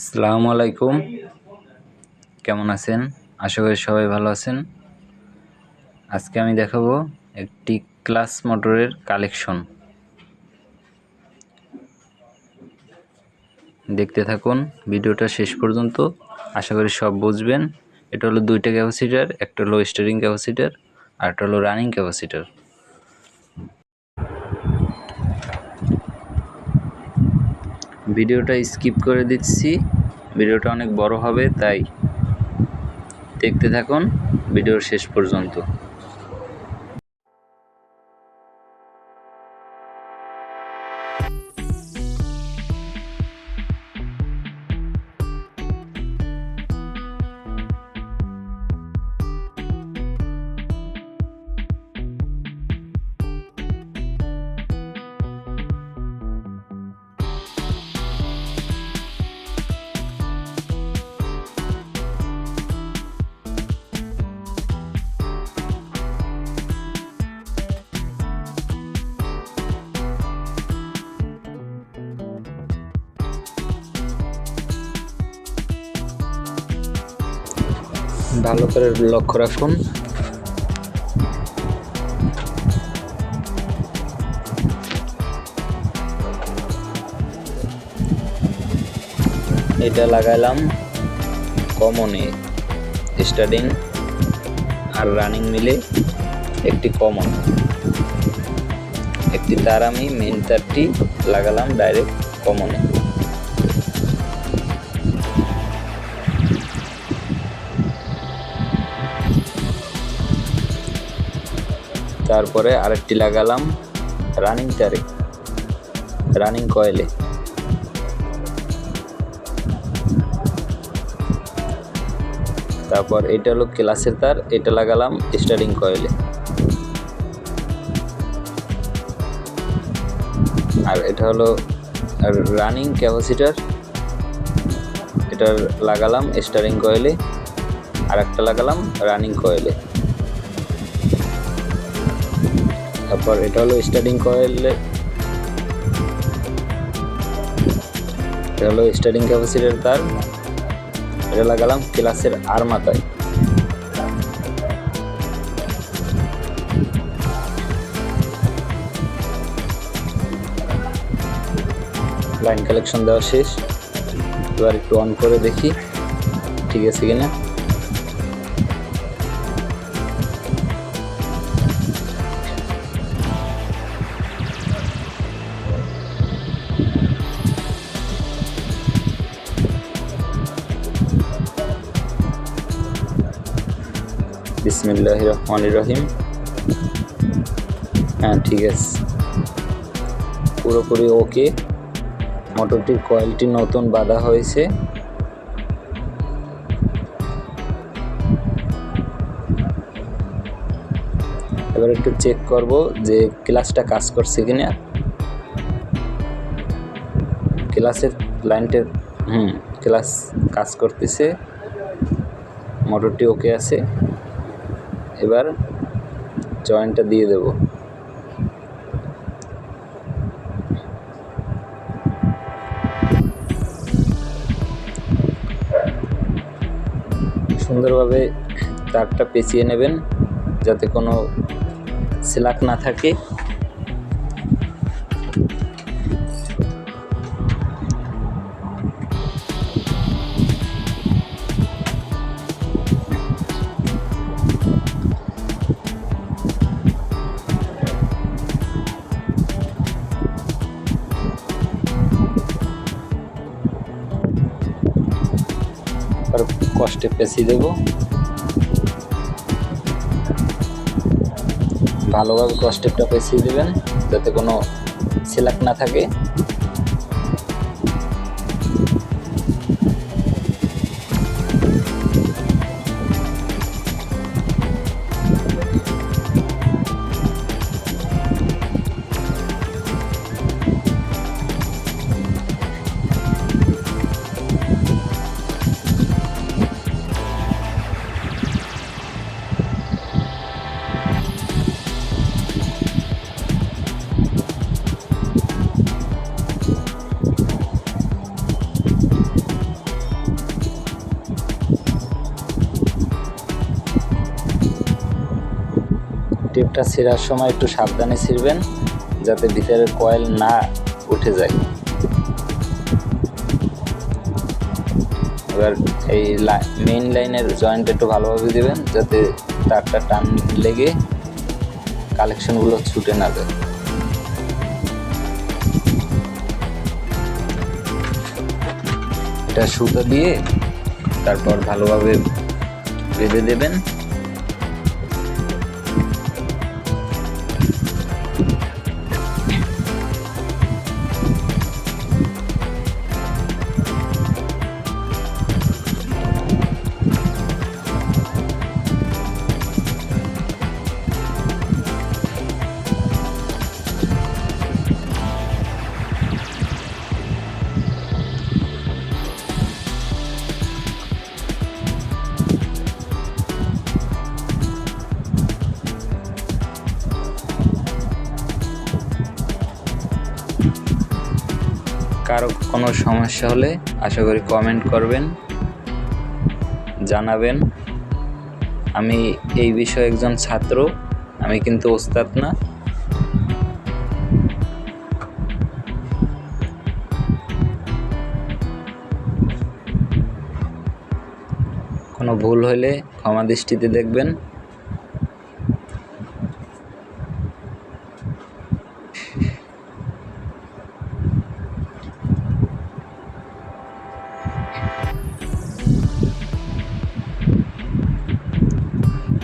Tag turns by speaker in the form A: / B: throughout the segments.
A: আসসালামু আলাইকুম। কেমন আছেন? আশা করি সবাই ভালো আছেন। আজকে আমি দেখাবো একটি ক্লাস মোটরের কালেকশন। দেখতে থাকুন, ভিডিওটা শেষ পর্যন্ত। আশা করি সব বুঝবেন। এটা হলো দুইটা ক্যাপাসিটার, একটা হলো স্টারিং ক্যাপাসিটার আর একটা হলো রানিং ক্যাপাসিটার ভিডিওটা স্কিপ করে দিচ্ছি। ভিডিওটা অনেক বড় হবে তাই দেখতে থাকুন। ভিডিওর শেষ পর্যন্ত। ভালো করে লক্ষ্য রাখুন। এটা লাগাইলাম কমনে স্টার্টিং আর রানিং মিলে একটি কমন। একটি তার আমি মেন তারটি লাগালাম ডাইরেক্ট কমনে। তারপরে আরেকটি লাগালাম রানিং তারে রানিং কয়েলে তারপর এটা হলো ক্লাসের তার, এটা লাগালাম স্টারিং কয়েলে আর এটা হলো রানিং ক্যাপাসিটার এটা লাগালাম স্টারিং কয়েলে আর একটা লাগালাম রানিং কয়েলে তারপর এটা হলো স্টার্টিং কয়েলে। এটা হলো স্টার্টিং ক্যাপাসিটার তার। এটা লাগালাম ক্লাসের আর মাথায়। লাইন কালেকশন দেওয়া শেষ। এবার একটু অন করে দেখি, ঠিক আছে কিনা। বিসমিল্লাহ রহমান রহিম হ্যাঁ ঠিক আছে। পুরোপুরি ওকে। মোটরটির কয়েলটি নতুন বাঁধা হয়েছে। এবার একটু চেক করব যে ক্লাসটা কাজ করছে কিনা। ক্লাসের লাইনটা হুম ক্লাস কাজ করতেছে। মোটরটি ওকে আছে। এবার জয়েন্টটা দিয়ে দেব। সুন্দরভাবে তারটা পেঁচিয়ে নেবেন যাতে কোনো সেলাক না থাকে। পেঁচিয়ে দেব? ভালোভাবে কষ্টেপটা পেঁচিয়ে দেবেন যাতে কোনো সিলাক না থাকে। তারটা ছিঁড়ার সময় একটু সাবধানে ছিঁড়বেন, যাতে ভিতরের কয়েল না উঠে যায়। এবার এই মেইন লাইনের জয়েন্ট একটু ভালোভাবে দেবেন, যাতে তারটা টান লেগে কালেকশনগুলো ছুটে না যায়। এটা সুতো দিয়ে তারপর ভালোভাবে বেঁধে দেবেন। কারও কোনো সমস্যা হলে আশা করি কমেন্ট করবেন, জানাবেন। আমি এই বিষয়ে একজন ছাত্র, আমি কিন্তু ওস্তাদ না। কোনো ভুল হলে ক্ষমা দৃষ্টিতে দেখবেন।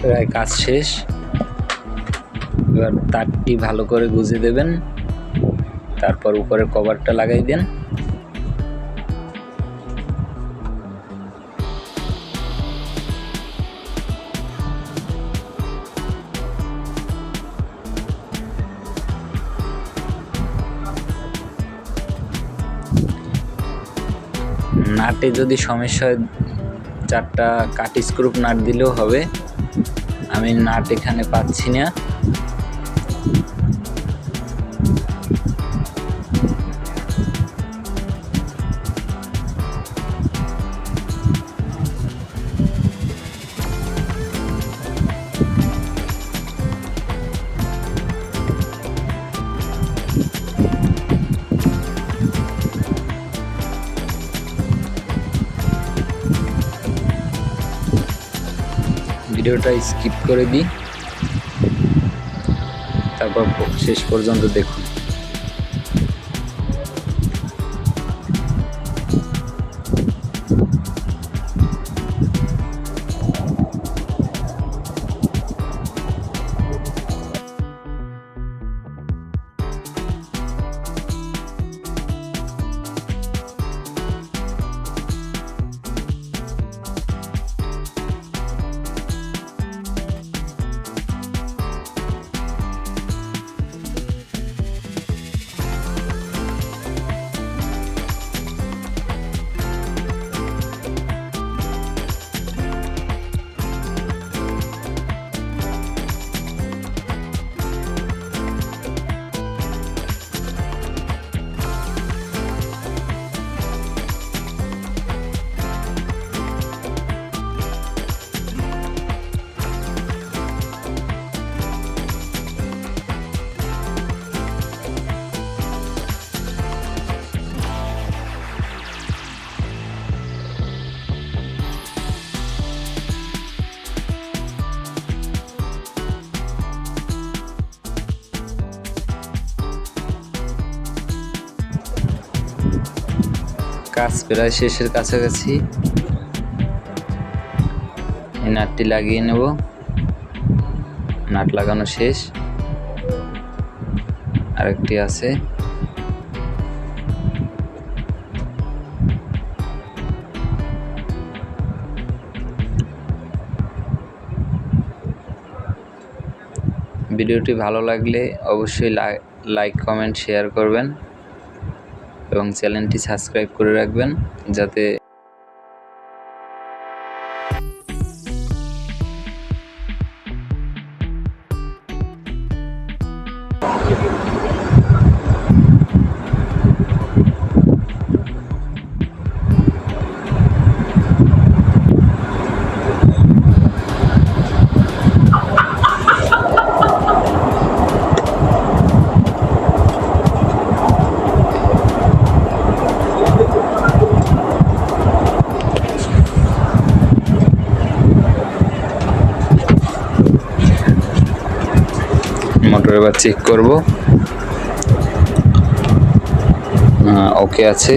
A: প্রায় কাজ শেষ। এবার তারটি ভালো করে গুজে দেবেন। তারপর উপরে কভারটা লাগাই দেন। নাটে যদি সমস্যা হয়, চারটা কাট স্ক্রুপ নাট দিলেও হবে। আমি নাট এখানে পাচ্ছি না। ভিডিওটা স্কিপ করে দিই। তারপর শেষ পর্যন্ত দেখুন। কাজ প্রায় শেষের কাছাকাছি। এই নাটটি লাগিয়ে নেব। নাট লাগানো শেষ। আরেকটি আছে। ভিডিওটি ভালো লাগলে অবশ্যই লাইক কমেন্ট শেয়ার করবেন। এবং চ্যানেলটি সাবস্ক্রাইব করে রাখবেন যাতে এবার চেক করব। ওকে আছে।